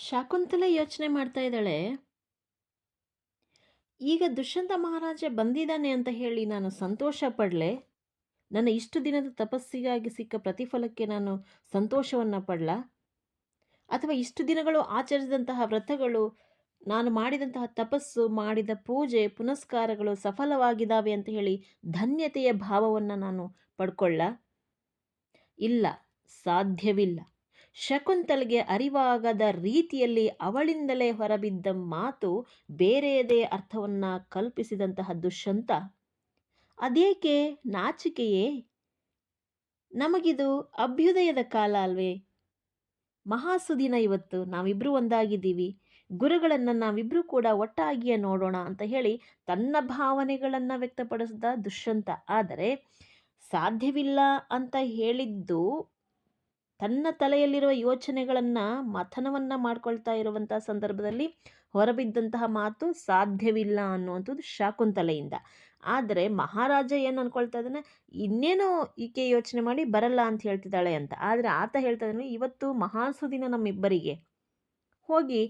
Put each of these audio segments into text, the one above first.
ಶಾಕುಂತಲೆ ಯೋಚನೆ ಮಾಡ್ತಾ ಇದ್ದಾಳೆ, ಈಗ ದುಷ್ಯಂತ ಮಹಾರಾಜ ಬಂದಿದ್ದಾನೆ ಅಂತ ಹೇಳಿ ನಾನು ಸಂತೋಷ ಪಡಲೆ. ನನ್ನ ಇಷ್ಟು ದಿನದ ತಪಸ್ಸಿಗಾಗಿ ಸಿಕ್ಕ ಪ್ರತಿಫಲಕ್ಕೆ ನಾನು ಸಂತೋಷವನ್ನು ಪಡಲ? ಅಥವಾ ಇಷ್ಟು ದಿನಗಳು ಆಚರಿಸಿದಂತಹ ವ್ರತಗಳು, ನಾನು ಮಾಡಿದಂತಹ ತಪಸ್ಸು, ಮಾಡಿದ ಪೂಜೆ, ಪುನಸ್ಕಾರಗಳು ಸಫಲವಾಗಿದ್ದಾವೆ ಅಂತ ಹೇಳಿ ಧನ್ಯತೆಯ ಭಾವವನ್ನು ನಾನು ಪಡ್ಕೊಳ್ಳ? ಇಲ್ಲ, ಸಾಧ್ಯವಿಲ್ಲ. ಶಕುಂತಲೆಗೆ ಅರಿವಾಗದ ರೀತಿಯಲ್ಲಿ ಅವಳಿಂದಲೇ ಹೊರಬಿದ್ದ ಮಾತು ಬೇರೆಯದೇ ಅರ್ಥವನ್ನು ಕಲ್ಪಿಸಿದಂತಹ ದುಷ್ಯಂತ ಅದೇಕೆ ನಾಚಿಕೆಯೇ? ನಮಗಿದು ಅಭ್ಯುದಯದ ಕಾಲ ಅಲ್ವೇ? ಮಹಾಸುದಿನ ಇವತ್ತು ನಾವಿಬ್ಬರೂ ಒಂದಾಗಿದ್ದೀವಿ. ಗುರುಗಳನ್ನು ನಾವಿಬ್ಬರೂ ಕೂಡ ಒಟ್ಟಾಗಿಯೇ ನೋಡೋಣ ಅಂತ ಹೇಳಿ ತನ್ನ ಭಾವನೆಗಳನ್ನು ವ್ಯಕ್ತಪಡಿಸಿದ ದುಷ್ಯಂತ ಆದರೆ ಸಾಧ್ಯವಿಲ್ಲ ಅಂತ ಹೇಳಿದ್ದು ತನ್ನ ತಲೆಯಲ್ಲಿರುವ ಯೋಚನೆಗಳನ್ನು ಮಥನವನ್ನು ಮಾಡ್ಕೊಳ್ತಾ ಇರುವಂಥ ಸಂದರ್ಭದಲ್ಲಿ ಹೊರಬಿದ್ದಂತಹ ಮಾತು ಸಾಧ್ಯವಿಲ್ಲ ಅನ್ನುವಂಥದ್ದು ಶಾಕುಂತಲೆಯಿಂದ. ಆದರೆ ಮಹಾರಾಜ ಏನು ಅನ್ಕೊಳ್ತಾ ಇದ್ದಾನೆ, ಇನ್ನೇನೋ ಈಕೆ ಯೋಚನೆ ಮಾಡಿ ಬರಲ್ಲ ಅಂತ ಹೇಳ್ತಿದ್ದಾಳೆ ಅಂತ. ಆದರೆ ಆತ ಹೇಳ್ತಾ ಇದ್ದಾನೆ, ಇವತ್ತು ಮಹಾಸುದಿನ ನಮ್ಮಿಬ್ಬರಿಗೆ. ಹೋಗಿ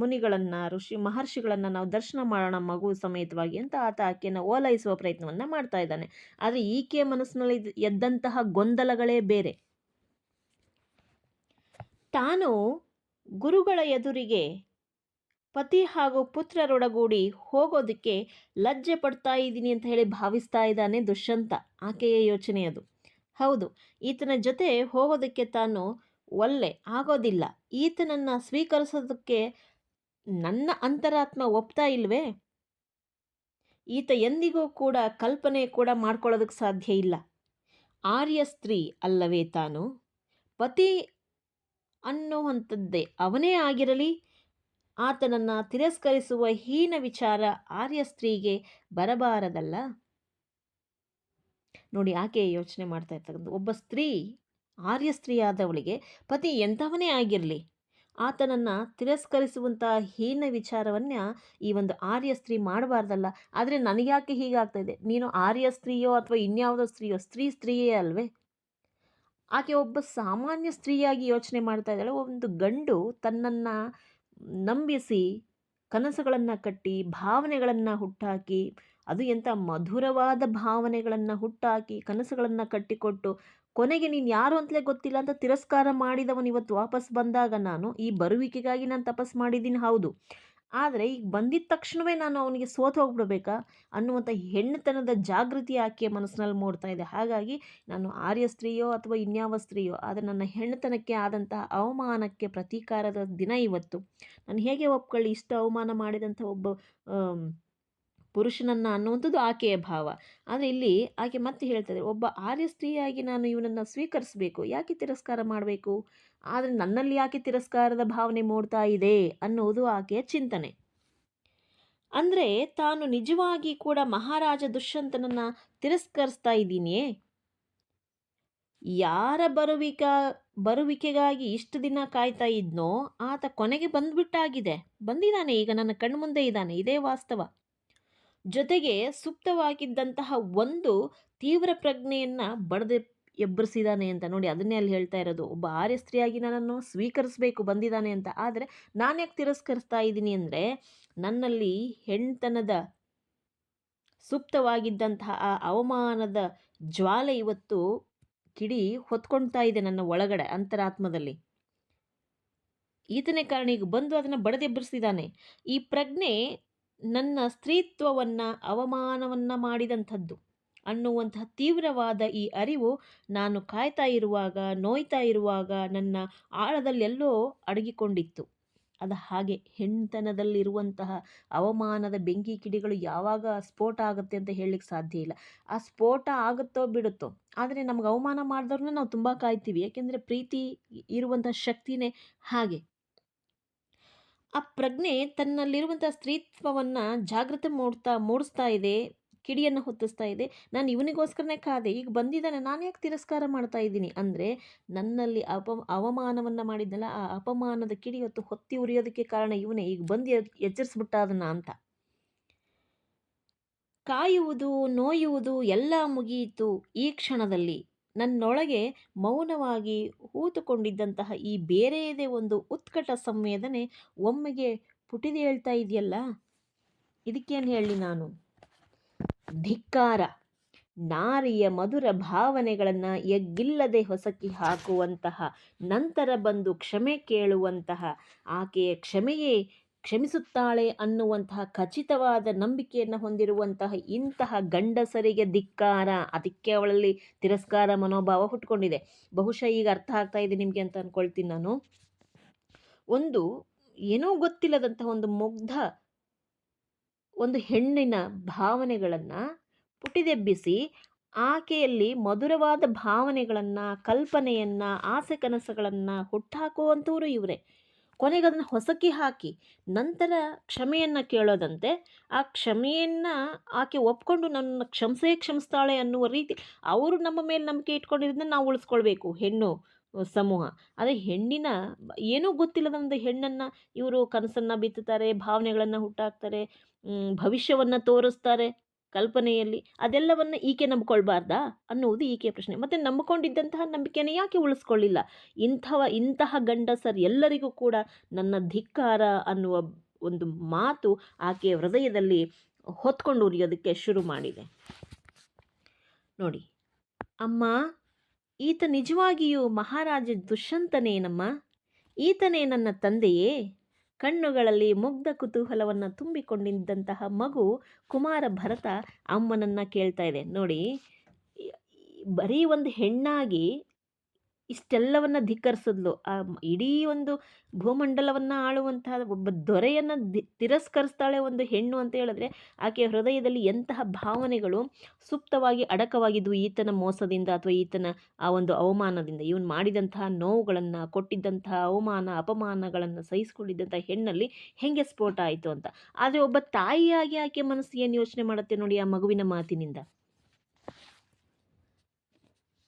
ಮುನಿಗಳನ್ನು, ಋಷಿ, ಮಹರ್ಷಿಗಳನ್ನು ನಾವು ದರ್ಶನ ಮಾಡೋಣ ಮಗು ಸಮೇತವಾಗಿ ಅಂತ ಆತ ಆಕೆಯನ್ನು ಓಲೈಸುವ ಪ್ರಯತ್ನವನ್ನು ಮಾಡ್ತಾ ಇದ್ದಾನೆ. ಆದರೆ ಈಕೆಯ ಮನಸ್ಸಿನಲ್ಲಿ ಎದ್ದಂತಹ ಗೊಂದಲಗಳೇ ಬೇರೆ. ತಾನು ಗುರುಗಳ ಎದುರಿಗೆ ಪತಿ ಹಾಗೂ ಪುತ್ರರೊಡಗೂಡಿ ಹೋಗೋದಕ್ಕೆ ಲಜ್ಜೆ ಪಡ್ತಾ ಇದ್ದೀನಿ ಅಂತ ಹೇಳಿ ಭಾವಿಸ್ತಾ ಇದ್ದಾನೆ ದುಷ್ಯಂತ. ಆಕೆಯ ಯೋಚನೆ ಅದು. ಹೌದು, ಈತನ ಜೊತೆ ಹೋಗೋದಕ್ಕೆ ತಾನು ಒಲ್ಲೆ, ಆಗೋದಿಲ್ಲ. ಈತನನ್ನು ಸ್ವೀಕರಿಸೋದಕ್ಕೆ ನನ್ನ ಅಂತರಾತ್ಮ ಒಪ್ತಾ ಇಲ್ವೇ? ಈತ ಎಂದಿಗೂ ಕೂಡ ಕಲ್ಪನೆ ಕೂಡ ಮಾಡ್ಕೊಳ್ಳೋದಕ್ಕೆ ಸಾಧ್ಯ ಇಲ್ಲ. ಆರ್ಯ ಸ್ತ್ರೀ ಅಲ್ಲವೇ ತಾನು? ಪತಿ ಅನ್ನುವಂಥದ್ದೇ. ಅವನೇ ಆಗಿರಲಿ, ಆತನನ್ನು ತಿರಸ್ಕರಿಸುವ ಹೀನ ವಿಚಾರ ಆರ್ಯ ಸ್ತ್ರೀಗೆ ಬರಬಾರದಲ್ಲ? ನೋಡಿ, ಆಕೆ ಯೋಚನೆ ಮಾಡ್ತಾ ಇರ್ತಕ್ಕಂಥ ಒಬ್ಬ ಸ್ತ್ರೀ, ಆರ್ಯ ಸ್ತ್ರೀಯಾದವಳಿಗೆ ಪತಿ ಎಂಥವನೇ ಆಗಿರಲಿ, ಆತನನ್ನು ತಿರಸ್ಕರಿಸುವಂಥ ಹೀನ ವಿಚಾರವನ್ನು ಈ ಒಂದು ಆರ್ಯ ಸ್ತ್ರೀ ಮಾಡಬಾರ್ದಲ್ಲ. ಆದರೆ ನನಗ್ಯಾಕೆ ಹೀಗಾಗ್ತಾ ಇದೆ? ನೀನು ಆರ್ಯ ಸ್ತ್ರೀಯೋ ಅಥವಾ ಇನ್ಯಾವುದೋ ಸ್ತ್ರೀಯೋ, ಸ್ತ್ರೀ ಸ್ತ್ರೀಯೇ ಅಲ್ವೇ? ಆಕೆ ಒಬ್ಬ ಸಾಮಾನ್ಯ ಸ್ತ್ರೀಯಾಗಿ ಯೋಚನೆ ಮಾಡ್ತಾ ಇದ್ದಾಳೆ. ಒಂದು ಗಂಡು ತನ್ನನ್ನು ನಂಬಿಸಿ ಕನಸುಗಳನ್ನು ಕಟ್ಟಿ, ಭಾವನೆಗಳನ್ನು ಹುಟ್ಟಾಕಿ, ಅದು ಎಂಥ ಮಧುರವಾದ ಭಾವನೆಗಳನ್ನು ಹುಟ್ಟಾಕಿ, ಕನಸುಗಳನ್ನು ಕಟ್ಟಿಕೊಟ್ಟು, ಕೊನೆಗೆ ನೀನು ಯಾರು ಅಂತಲೇ ಗೊತ್ತಿಲ್ಲ ಅಂತ ತಿರಸ್ಕಾರ ಮಾಡಿದವನು ಇವತ್ತು ವಾಪಸ್ ಬಂದಾಗ ನಾನು, ಈ ಬರುವಿಕೆಗಾಗಿ ನಾನು ತಪಸ್ ಮಾಡಿದ್ದೀನಿ. ಹೌದು. ಆದರೆ ಈಗ ಬಂದಿದ್ದ ತಕ್ಷಣವೇ ನಾನು ಅವನಿಗೆ ಸೋತು ಹೋಗ್ಬಿಡ್ಬೇಕಾ ಅನ್ನುವಂಥ ಹೆಣ್ಣುತನದ ಜಾಗೃತಿ ಆಕೆಯ ಮನಸ್ಸಿನಲ್ಲಿ ಮೂಡ್ತಾ ಇದೆ. ಹಾಗಾಗಿ ನಾನು ಆರ್ಯ ಸ್ತ್ರೀಯೋ ಅಥವಾ ಇನ್ಯಾವ ಸ್ತ್ರೀಯೋ, ಆದರೆ ನನ್ನ ಹೆಣ್ಣುತನಕ್ಕೆ ಆದಂತಹ ಅವಮಾನಕ್ಕೆ ಪ್ರತೀಕಾರದ ದಿನ ಇವತ್ತು. ನಾನು ಹೇಗೆ ಒಪ್ಕೊಳ್ಳಿ ಇಷ್ಟು ಅವಮಾನ ಮಾಡಿದಂಥ ಒಬ್ಬ ಪುರುಷನನ್ನು ಅನ್ನುವಂಥದ್ದು ಆಕೆಯ ಭಾವ. ಆದರೆ ಇಲ್ಲಿ ಆಕೆ ಮತ್ತೆ ಹೇಳ್ತದೆ, ಒಬ್ಬ ಆರ್ಯ ಸ್ತ್ರೀಯಾಗಿ ನಾನು ಇವನನ್ನು ಸ್ವೀಕರಿಸಬೇಕು. ಯಾಕೆ ತಿರಸ್ಕಾರ ಮಾಡಬೇಕು? ಆದರೆ ನನ್ನಲ್ಲಿ ಯಾಕೆ ತಿರಸ್ಕಾರದ ಭಾವನೆ ಮೂಡ್ತಾ ಇದೆ? ಅನ್ನುವುದು ಆಕೆಯ ಚಿಂತನೆ. ಅಂದರೆ ತಾನು ನಿಜವಾಗಿ ಕೂಡ ಮಹಾರಾಜ ದುಷ್ಯಂತನನ್ನು ತಿರಸ್ಕರಿಸ್ತಾ ಇದ್ದೀನಿಯೇ? ಯಾರ ಬರುವಿಕ, ಬರುವಿಕೆಗಾಗಿ ಇಷ್ಟು ದಿನ ಕಾಯ್ತಾ ಇದ್ನೋ, ಆತ ಕೊನೆಗೆ ಬಂದ್ಬಿಟ್ಟಾಗಿದೆ. ಬಂದಿದ್ದಾನೆ ಈಗ, ನನ್ನ ಕಣ್ಮುಂದೆ ಇದ್ದಾನೆ. ಇದೇ ವಾಸ್ತವ. ಜೊತೆಗೆ ಸುಪ್ತವಾಗಿದ್ದಂತಹ ಒಂದು ತೀವ್ರ ಪ್ರಜ್ಞೆಯನ್ನು ಬಡದೆ ಎಬ್ಬರಿಸಿದಾನೆ ಅಂತ ನೋಡಿ ಅದನ್ನೇ ಅಲ್ಲಿ ಹೇಳ್ತಾ ಇರೋದು. ಒಬ್ಬ ಆರ್ಯ ಸ್ತ್ರೀಯಾಗಿ ನನ್ನನ್ನು ಸ್ವೀಕರಿಸಬೇಕು ಬಂದಿದ್ದಾನೆ ಅಂತ. ಆದರೆ ನಾನು ಯಾಕೆ ತಿರಸ್ಕರಿಸ್ತಾ ಇದ್ದೀನಿ ಅಂದರೆ ನನ್ನಲ್ಲಿ ಹೆಣ್ತನದ ಸುಪ್ತವಾಗಿದ್ದಂತಹ ಆ ಅವಮಾನದ ಜ್ವಾಲೆ ಇವತ್ತು ಕಿಡಿ ಹೊತ್ಕೊಳ್ತಾ ಇದೆ ನನ್ನ ಒಳಗಡೆ ಅಂತರಾತ್ಮದಲ್ಲಿ. ಈತನೇ ಕಾರಣ ಈಗ ಬಂದು ಅದನ್ನು ಬಡದೆಬ್ಬರಿಸಿದ್ದಾನೆ ಈ ಪ್ರಜ್ಞೆ ನನ್ನ ಸ್ತ್ರೀತ್ವವನ್ನು, ಅವಮಾನವನ್ನು ಮಾಡಿದಂಥದ್ದು. ಅನ್ನುವಂತಹ ತೀವ್ರವಾದ ಈ ಅರಿವು ನಾನು ಕಾಯ್ತಾ ಇರುವಾಗ, ನೋಯ್ತಾ ಇರುವಾಗ ನನ್ನ ಆಳದಲ್ಲೆಲ್ಲೋ ಅಡಗಿಕೊಂಡಿತ್ತು. ಅದು ಹಾಗೆ ಹೆಣ್ತನದಲ್ಲಿರುವಂತಹ ಅವಮಾನದ ಬೆಂಕಿ ಕಿಡಿಗಳು ಯಾವಾಗ ಸ್ಫೋಟ ಆಗುತ್ತೆ ಅಂತ ಹೇಳಲಿಕ್ಕೆ ಸಾಧ್ಯ ಇಲ್ಲ. ಆ ಸ್ಫೋಟ ಆಗುತ್ತೋ ಬಿಡುತ್ತೋ, ಆದರೆ ನಮ್ಗೆ ಅವಮಾನ ಮಾಡಿದವ್ರನ್ನ ನಾವು ತುಂಬ ಕಾಯ್ತೀವಿ. ಯಾಕೆಂದರೆ ಪ್ರೀತಿ ಇರುವಂಥ ಶಕ್ತಿನೇ ಹಾಗೆ. ಆ ಪ್ರಜ್ಞೆ ತನ್ನಲ್ಲಿರುವಂಥ ಸ್ತ್ರೀತ್ವವನ್ನು ಜಾಗೃತ ಮೂಡ್ತಾ, ಮೂಡಿಸ್ತಾ ಇದೆ, ಕಿಡಿಯನ್ನು ಹೊತ್ತಿಸ್ತಾ ಇದೆ. ನಾನು ಇವನಿಗೋಸ್ಕರನೇ ಕಾದೆ, ಈಗ ಬಂದಿದ್ದಾನೆ, ನಾನು ಯಾಕೆ ತಿರಸ್ಕಾರ ಮಾಡ್ತಾ ಇದ್ದೀನಿ? ಅಂದರೆ ನನ್ನಲ್ಲಿ ಅಪ, ಅವಮಾನವನ್ನು ಮಾಡಿದ್ದಲ್ಲ, ಆ ಅಪಮಾನದ ಕಿಡಿ ಹೊತ್ತು ಹೊತ್ತಿ ಉರಿಯೋದಕ್ಕೆ ಕಾರಣ ಇವನೇ, ಈಗ ಬಂದು ಎಚ್ಚರಿಸ್ಬಿಟ್ಟ ಅದನ್ನು ಅಂತ. ಕಾಯುವುದು, ನೋಯುವುದು ಎಲ್ಲ ಮುಗಿಯಿತು ಈ ಕ್ಷಣದಲ್ಲಿ. ನನ್ನೊಳಗೆ ಮೌನವಾಗಿ ಹೂತುಕೊಂಡಿದ್ದಂತಹ ಈ ಬೇರೆಯದೇ ಒಂದು ಉತ್ಕಟ ಸಂವೇದನೆ ಒಮ್ಮೆಗೆ ಪುಟಿದು ಹೇಳ್ತಾ ಇದೆಯಲ್ಲ? ಇದಕ್ಕೇನು ಹೇಳಿ ನಾನು? ಧಿಕ್ಕಾರ. ನಾರಿಯ ಮಧುರ ಭಾವನೆಗಳನ್ನು ಎಗ್ಗಿಲ್ಲದೆ ಹೊಸಕಿ ಹಾಕುವಂತಹ ನಂತರ ಬಂದು ಕ್ಷಮೆ ಕೇಳುವಂತಹ ಆಕೆಯ ಕ್ಷಮೆಯೇ ಕ್ಷಮಿಸುತ್ತಾಳೆ ಅನ್ನುವಂತಹ ಖಚಿತವಾದ ನಂಬಿಕೆಯನ್ನು ಹೊಂದಿರುವಂತಹ ಇಂತಹ ಗಂಡಸರಿಗೆ ಧಿಕ್ಕಾರ. ಅದಕ್ಕೆ ಅವಳಲ್ಲಿ ತಿರಸ್ಕಾರ, ಮನೋಭಾವ ಹುಟ್ಕೊಂಡಿದೆ. ಬಹುಶಃ ಈಗ ಅರ್ಥ ಆಗ್ತಾ ಇದೆ ನಿಮಗೆ ಅಂತ ಅಂದ್ಕೊಳ್ತೀನಿ ನಾನು. ಒಂದು ಏನೋ ಗೊತ್ತಿಲ್ಲದಂತಹ ಒಂದು ಮುಗ್ಧ, ಒಂದು ಹೆಣ್ಣಿನ ಭಾವನೆಗಳನ್ನು ಪುಟಿದೆಬ್ಬಿಸಿ ಆಕೆಯಲ್ಲಿ ಮಧುರವಾದ ಭಾವನೆಗಳನ್ನು, ಕಲ್ಪನೆಯನ್ನು, ಆಸೆ ಕನಸುಗಳನ್ನು ಹುಟ್ಟಾಕುವಂಥವರು ಇವರೇ. ಕೊನೆಗೆ ಅದನ್ನು ಹೊಸಕಿ ಹಾಕಿ, ನಂತರ ಕ್ಷಮೆಯನ್ನು ಕೇಳೋದಂತೆ, ಆ ಕ್ಷಮೆಯನ್ನು ಆಕೆ ಒಪ್ಕೊಂಡು ನನ್ನ ಕ್ಷಮಿಸೇ ಕ್ಷಮಿಸ್ತಾಳೆ ಅನ್ನುವ ರೀತಿ ಅವರು ನಮ್ಮ ಮೇಲೆ ನಂಬಿಕೆ ಇಟ್ಕೊಂಡಿರೋದನ್ನ ನಾವು ಉಳಿಸ್ಕೊಳ್ಬೇಕು ಹೆಣ್ಣು ಸಮೂಹ. ಅದೇ ಹೆಣ್ಣಿನ ಏನೂ ಗೊತ್ತಿಲ್ಲದ ಒಂದು ಹೆಣ್ಣನ್ನು ಇವರು ಕನಸನ್ನು ಬಿತ್ತುತ್ತಾರೆ, ಭಾವನೆಗಳನ್ನು ಹುಟ್ಟಾಕ್ತಾರೆ ಭವಿಷ್ಯವನ್ನು ತೋರಿಸ್ತಾರೆ. ಕಲ್ಪನೆಯಲ್ಲಿ ಅದೆಲ್ಲವನ್ನು ಈಕೆ ನಂಬ್ಕೊಳ್ಬಾರ್ದಾ ಅನ್ನುವುದು ಈಕೆ ಪ್ರಶ್ನೆ. ಮತ್ತು ನಂಬಿಕೊಂಡಿದ್ದಂತಹ ನಂಬಿಕೆಯನ್ನು ಯಾಕೆ ಉಳಿಸ್ಕೊಳ್ಳಿಲ್ಲ? ಇಂಥವ, ಇಂತಹ ಗಂಡಸರು ಎಲ್ಲರಿಗೂ ಕೂಡ ನನ್ನ ಧಿಕ್ಕಾರ ಅನ್ನುವ ಒಂದು ಮಾತು ಆಕೆಯ ಹೃದಯದಲ್ಲಿ ಹೊತ್ಕೊಂಡು ಉರಿಯೋದಕ್ಕೆ ಶುರು ಮಾಡಿದೆ. ನೋಡಿ, ಅಮ್ಮ, ಈತ ನಿಜವಾಗಿಯೂ ಮಹಾರಾಜ ದುಷ್ಯಂತನೇನಮ್ಮ? ಈತನೇ ನನ್ನ ತಂದೆಯೇ? ಕಣ್ಣುಗಳಲ್ಲಿ ಮುಗ್ಧ ಕುತೂಹಲವನ್ನು ತುಂಬಿಕೊಂಡಿದ್ದಂತಹ ಮಗು ಕುಮಾರ ಭರತ ಅಮ್ಮನನ್ನು ಕೇಳ್ತಾ ಇದೆ. ನೋಡಿ ಬರೀ ಒಂದು ಹೆಣ್ಣಾಗಿ ಇಷ್ಟೆಲ್ಲವನ್ನು ಧಿಕ್ಕರಿಸಿದ್ಲು. ಆ ಇಡೀ ಒಂದು ಭೂಮಂಡಲವನ್ನು ಆಳುವಂತಹ ಒಬ್ಬ ದೊರೆಯನ್ನು ದಿ ತಿರಸ್ಕರಿಸ್ತಾಳೆ ಒಂದು ಹೆಣ್ಣು ಅಂತ ಹೇಳಿದ್ರೆ, ಆಕೆಯ ಹೃದಯದಲ್ಲಿ ಎಂತಹ ಭಾವನೆಗಳು ಸುಪ್ತವಾಗಿ ಅಡಕವಾಗಿದ್ವು ಈತನ ಮೋಸದಿಂದ ಅಥವಾ ಈತನ ಆ ಒಂದು ಅವಮಾನದಿಂದ. ಇವನು ಮಾಡಿದಂತಹ ನೋವುಗಳನ್ನು, ಕೊಟ್ಟಿದ್ದಂತಹ ಅವಮಾನ, ಅಪಮಾನಗಳನ್ನು ಸಹಿಸಿಕೊಂಡಿದ್ದಂಥ ಹೆಣ್ಣಲ್ಲಿ ಹೆಂಗೆ ಸ್ಫೋಟ ಆಯಿತು ಅಂತ. ಆದರೆ ಒಬ್ಬ ತಾಯಿಯಾಗಿ ಆಕೆ ಮನಸ್ಸು ಏನು ಯೋಚನೆ ಮಾಡುತ್ತೆ ನೋಡಿ ಆ ಮಗುವಿನ ಮಾತಿನಿಂದ.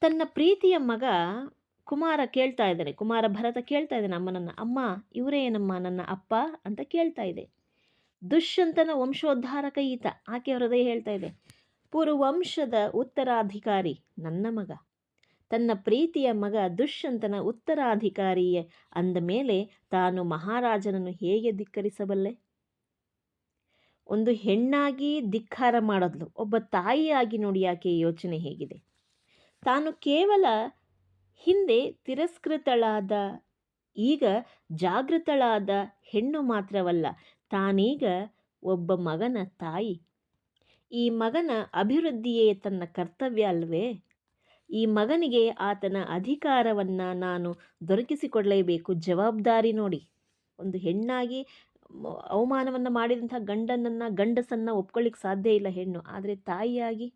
ತನ್ನ ಪ್ರೀತಿಯ ಮಗ ಕುಮಾರ ಕೇಳ್ತಾ ಇದ್ದಾರೆ. ಕುಮಾರ ಭರತ ಕೇಳ್ತಾ ಇದ್ದಾನೆ ಅಮ್ಮನನ್ನು ಅಮ್ಮ, ಇವರೇ ಏನಮ್ಮ ನನ್ನ ಅಪ್ಪ ಅಂತ ಕೇಳ್ತಾ ಇದೆ. ದುಷ್ಯಂತನ ವಂಶೋದ್ಧಾರಕ ಈತ. ಆಕೆ ಹೃದಯ ಹೇಳ್ತಾ ಇದೆ. ಪುರುವಂಶದ ಉತ್ತರಾಧಿಕಾರಿ ನನ್ನ ಮಗ. ತನ್ನ ಪ್ರೀತಿಯ ಮಗ ದುಷ್ಯಂತನ ಉತ್ತರಾಧಿಕಾರಿಯೇ ಅಂದ ಮೇಲೆ ತಾನು ಮಹಾರಾಜನನ್ನು ಹೇಗೆ ಧಿಕ್ಕರಿಸಬಲ್ಲೆ? ಒಂದು ಹೆಣ್ಣಾಗಿ ಧಿಕ್ಕಾರ ಮಾಡೋದ್ಲು. ಒಬ್ಬ ತಾಯಿಯಾಗಿ ನೋಡಿ ಆಕೆ ಯೋಚನೆ ಹೇಗಿದೆ. ತಾನು ಕೇವಲ ಹಿಂದೆ ತಿರಸ್ಕೃತಳಾದ, ಈಗ ಜಾಗೃತಳಾದ ಹೆಣ್ಣು ಮಾತ್ರವಲ್ಲ, ತಾನೀಗ ಒಬ್ಬ ಮಗನ ತಾಯಿ. ಈ ಮಗನ ಅಭಿವೃದ್ಧಿಯೇ ತನ್ನ ಕರ್ತವ್ಯ ಅಲ್ವೇ? ಈ ಮಗನಿಗೆ ಆತನ ಅಧಿಕಾರವನ್ನು ನಾನು ದೊರಕಿಸಿಕೊಡಲೇಬೇಕು ಜವಾಬ್ದಾರಿ ನೋಡಿ. ಒಂದು ಹೆಣ್ಣಾಗಿ ಅವಮಾನವನ್ನು ಮಾಡಿದಂಥ ಗಂಡನನ್ನು, ಗಂಡಸನ್ನು ಒಪ್ಕೊಳ್ಳಿಕ್ಕೆ ಸಾಧ್ಯ ಇಲ್ಲ ಹೆಣ್ಣು. ಆದರೆ ತಾಯಿಯಾಗಿ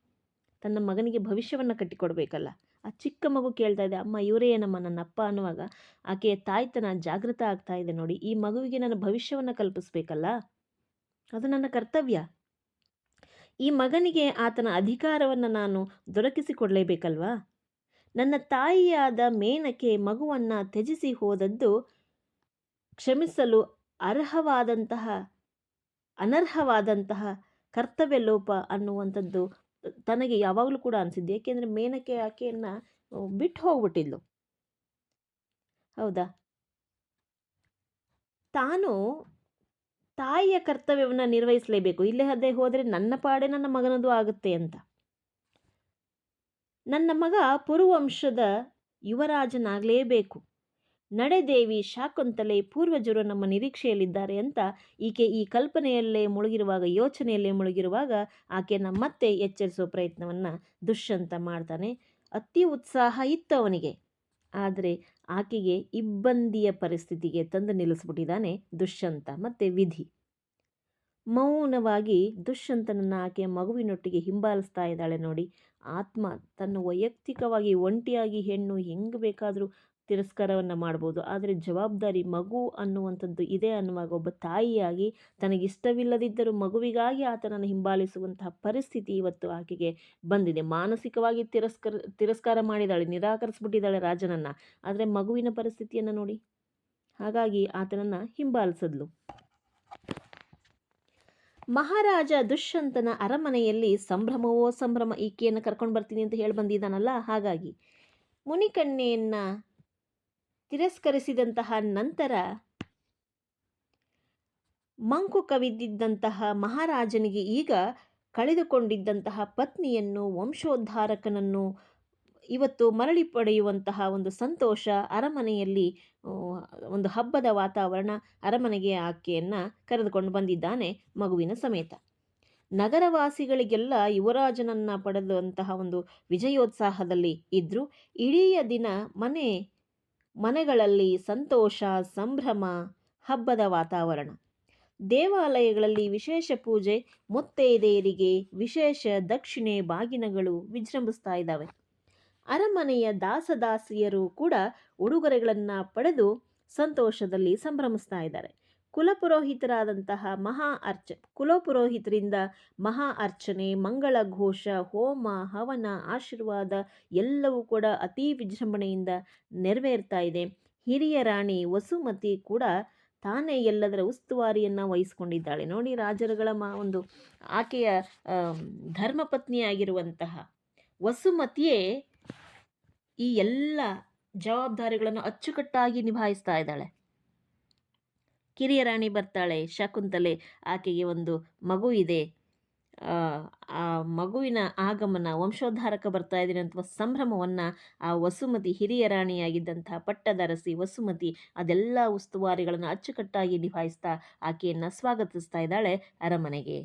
ತನ್ನ ಮಗನಿಗೆ ಭವಿಷ್ಯವನ್ನು ಕಟ್ಟಿಕೊಡ್ಬೇಕಲ್ಲ. ಆ ಚಿಕ್ಕ ಮಗು ಕೇಳ್ತಾ ಇದೆ, ಅಮ್ಮ, ಇವರೇ ಏನಮ್ಮ ನನ್ನ ಅಪ್ಪ? ಅನ್ನುವಾಗ ಆಕೆಯ ತಾಯ್ತನ ಜಾಗೃತ ಆಗ್ತಾ ಇದೆ ನೋಡಿ, ಈ ಮಗುವಿಗೆ ನನ್ನ ಭವಿಷ್ಯವನ್ನು ಕಲ್ಪಿಸ್ಬೇಕಲ್ಲ? ಅದು ನನ್ನ ಕರ್ತವ್ಯ. ಈ ಮಗನಿಗೆ ಆತನ ಅಧಿಕಾರವನ್ನು ನಾನು ದೊರಕಿಸಿಕೊಡಲೇಬೇಕಲ್ವಾ? ನನ್ನ ತಾಯಿಯಾದ ಮೇನಕ್ಕೆ ಮಗುವನ್ನು ತ್ಯಜಿಸಿ ಹೋದದ್ದು ಕ್ಷಮಿಸಲು ಅರ್ಹವಾದಂತಹ, ಅನರ್ಹವಾದಂತಹ ಕರ್ತವ್ಯ ಲೋಪ ಅನ್ನುವಂಥದ್ದು ತನಗೆ ಯಾವಾಗಲೂ ಕೂಡ ಅನಿಸಿದ್ದು. ಏಕೆಂದರೆ ಮೇನಕೆ ಆಕೆಯನ್ನು ಬಿಟ್ಟು ಹೋಗ್ಬಿಟ್ಟಿದ್ಲು. ಹೌದಾ? ತಾನು ತಾಯಿಯ ಕರ್ತವ್ಯವನ್ನು ನಿರ್ವಹಿಸಲೇಬೇಕು. ಇಲ್ಲೇ ಅದೇ ಹೋದರೆ ನನ್ನ ಪಾಡೆ ನನ್ನ ಮಗನದು ಆಗುತ್ತೆ ಅಂತ. ನನ್ನ ಮಗ ಪುರುವಂಶದ ಯುವರಾಜನಾಗಲೇಬೇಕು. ನಡೆದೇವಿ ಶಾಕುಂತಲೆ, ಪೂರ್ವಜರು ನಮ್ಮ ನಿರೀಕ್ಷೆಯಲ್ಲಿದ್ದಾರೆ ಅಂತ ಈಕೆ ಈ ಕಲ್ಪನೆಯಲ್ಲೇ ಮುಳುಗಿರುವಾಗ, ಯೋಚನೆಯಲ್ಲೇ ಮುಳುಗಿರುವಾಗ ಆಕೆನ ಮತ್ತೆ ಎಚ್ಚರಿಸುವ ಪ್ರಯತ್ನವನ್ನು ದುಷ್ಯಂತ ಮಾಡ್ತಾನೆ. ಅತಿ ಉತ್ಸಾಹ ಇತ್ತು ಅವನಿಗೆ ಆದರೆ ಆಕೆಗೆ ಇಬ್ಬಂದಿಯ ಪರಿಸ್ಥಿತಿಗೆ ತಂದು ನಿಲ್ಲಿಸ್ಬಿಟ್ಟಿದ್ದಾನೆ ದುಷ್ಯಂತ ಮತ್ತು ವಿಧಿ. ಮೌನವಾಗಿ ದುಷ್ಯಂತನನ್ನು ಆಕೆ ಮಗುವಿನೊಟ್ಟಿಗೆ ಹಿಂಬಾಲಿಸ್ತಾ ಇದ್ದಾಳೆ ನೋಡಿ. ಆತ್ಮ ತನ್ನ ವೈಯಕ್ತಿಕವಾಗಿ ಒಂಟಿಯಾಗಿ ಹೆಣ್ಣು ಹೆಂಗೆ ಬೇಕಾದರೂ ತಿರಸ್ಕಾರವನ್ನು ಮಾಡ್ಬೋದು. ಆದರೆ ಜವಾಬ್ದಾರಿ ಮಗು ಅನ್ನುವಂಥದ್ದು ಇದೆ ಅನ್ನುವಾಗ ಒಬ್ಬ ತಾಯಿಯಾಗಿ ತನಗಿಷ್ಟವಿಲ್ಲದಿದ್ದರೂ ಮಗುವಿಗಾಗಿ ಆತನನ್ನು ಹಿಂಬಾಲಿಸುವಂತಹ ಪರಿಸ್ಥಿತಿ ಇವತ್ತು ಆಕೆಗೆ ಬಂದಿದೆ. ಮಾನಸಿಕವಾಗಿ ತಿರಸ್ಕರ, ತಿರಸ್ಕಾರ ಮಾಡಿದಾಳೆ ನಿರಾಕರಿಸ್ಬಿಟ್ಟಿದ್ದಾಳೆ ರಾಜನನ್ನು. ಆದರೆ ಮಗುವಿನ ಪರಿಸ್ಥಿತಿಯನ್ನು ನೋಡಿ. ಹಾಗಾಗಿ ಆತನನ್ನು ಹಿಂಬಾಲಿಸಿದ್ಲು. ಮಹಾರಾಜ ದುಷ್ಯಂತನ ಅರಮನೆಯಲ್ಲಿ ಸಂಭ್ರಮವೋ ಸಂಭ್ರಮ ಈಕೆಯನ್ನು ಕರ್ಕೊಂಡು ಬರ್ತೀನಿ ಅಂತ ಹೇಳಿ ಬಂದಿದ್ದಾನಲ್ಲ? ಹಾಗಾಗಿ ಮುನಿಕನ್ಯೆಯನ್ನು ತಿರಸ್ಕರಿಸಿದಂತಹ ನಂತರ ಮಂಕು ಕವಿದಿದ್ದಂತಹ ಮಹಾರಾಜನಿಗೆ ಈಗ ಕಳೆದುಕೊಂಡಿದ್ದಂತಹ ಪತ್ನಿಯನ್ನು ವಂಶೋದ್ಧಾರಕನನ್ನು ಇವತ್ತು ಮರಳಿ ಪಡೆಯುವಂತಹ ಒಂದು ಸಂತೋಷ, ಅರಮನೆಯಲ್ಲಿ ಒಂದು ಹಬ್ಬದ ವಾತಾವರಣ, ಅರಮನೆಗೆ ಆಕೆಯನ್ನು ಕರೆದುಕೊಂಡು ಬಂದಿದ್ದಾನೆ ಮಗುವಿನ ಸಮೇತ. ನಗರವಾಸಿಗಳಿಗೆಲ್ಲ ಯುವರಾಜನನ್ನು ಪಡೆದಂತಹ ಒಂದು ವಿಜಯೋತ್ಸಾಹದಲ್ಲಿ ಇದ್ದರು ಇಡೀ ದಿನ ಮನೆ ಮನೆಗಳಲ್ಲಿ ಸಂತೋಷ, ಸಂಭ್ರಮ, ಹಬ್ಬದ ವಾತಾವರಣ. ದೇವಾಲಯಗಳಲ್ಲಿ ವಿಶೇಷ ಪೂಜೆ, ಮುತ್ತೈದೆಯರಿಗೆ ವಿಶೇಷ ದಕ್ಷಿಣೆ ಬಾಗಿನಗಳು ವಿಜೃಂಭಿಸ್ತಾ ಇದ್ದಾವೆ. ಅರಮನೆಯ ದಾಸದಾಸಿಯರು ಕೂಡ ಉಡುಗೊರೆಗಳನ್ನು ಪಡೆದು ಸಂತೋಷದಲ್ಲಿ ಸಂಭ್ರಮಿಸ್ತಾ ಇದ್ದಾರೆ. ಕುಲಪುರೋಹಿತರಾದಂತಹ ಮಹಾ ಅರ್ಚ, ಕುಲಪುರೋಹಿತರಿಂದ ಮಹಾ ಅರ್ಚನೆ, ಮಂಗಳ ಘೋಷ, ಹೋಮ, ಹವನ, ಆಶೀರ್ವಾದ ಎಲ್ಲವೂ ಕೂಡ ಅತಿ ವಿಜೃಂಭಣೆಯಿಂದ ನೆರವೇರ್ತಾ ಇದೆ. ಹಿರಿಯ ರಾಣಿ ವಸುಮತಿ ಕೂಡ ತಾನೇ ಎಲ್ಲದರ ಉಸ್ತುವಾರಿಯನ್ನು ವಹಿಸಿಕೊಂಡಿದ್ದಾಳೆ. ನೋಡಿ ರಾಜರುಗಳ ಮಾ, ಒಂದು ಆಕೆಯ ಧರ್ಮಪತ್ನಿಯಾಗಿರುವಂತಹ ವಸುಮತಿಯೇ ಈ ಎಲ್ಲ ಜವಾಬ್ದಾರಿಗಳನ್ನು ಅಚ್ಚುಕಟ್ಟಾಗಿ ನಿಭಾಯಿಸ್ತಾ ಇದ್ದಾಳೆ. ಕಿರಿಯ ರಾಣಿ ಬರ್ತಾಳೆ ಶಕುಂತಲೆ. ಆಕೆಗೆ ಒಂದು ಮಗು ಇದೆ. ಆ, ಮಗುವಿನ ಆಗಮನ ವಂಶೋದ್ಧಾರಕ ಬರ್ತಾ ಇದ್ದೀನಿ ಅಂತ ಸಂಭ್ರಮವನ್ನು ಆ ವಸುಮತಿ ಹಿರಿಯ ರಾಣಿಯಾಗಿದ್ದಂತಹ ಪಟ್ಟದರಸಿ ವಸುಮತಿ ಅದೆಲ್ಲ ಉಸ್ತುವಾರಿಗಳನ್ನು ಅಚ್ಚುಕಟ್ಟಾಗಿ ನಿಭಾಯಿಸ್ತಾ ಆಕೆಯನ್ನು ಸ್ವಾಗತಿಸ್ತಾ ಇದ್ದಾಳೆ ಅರಮನೆಗೆ.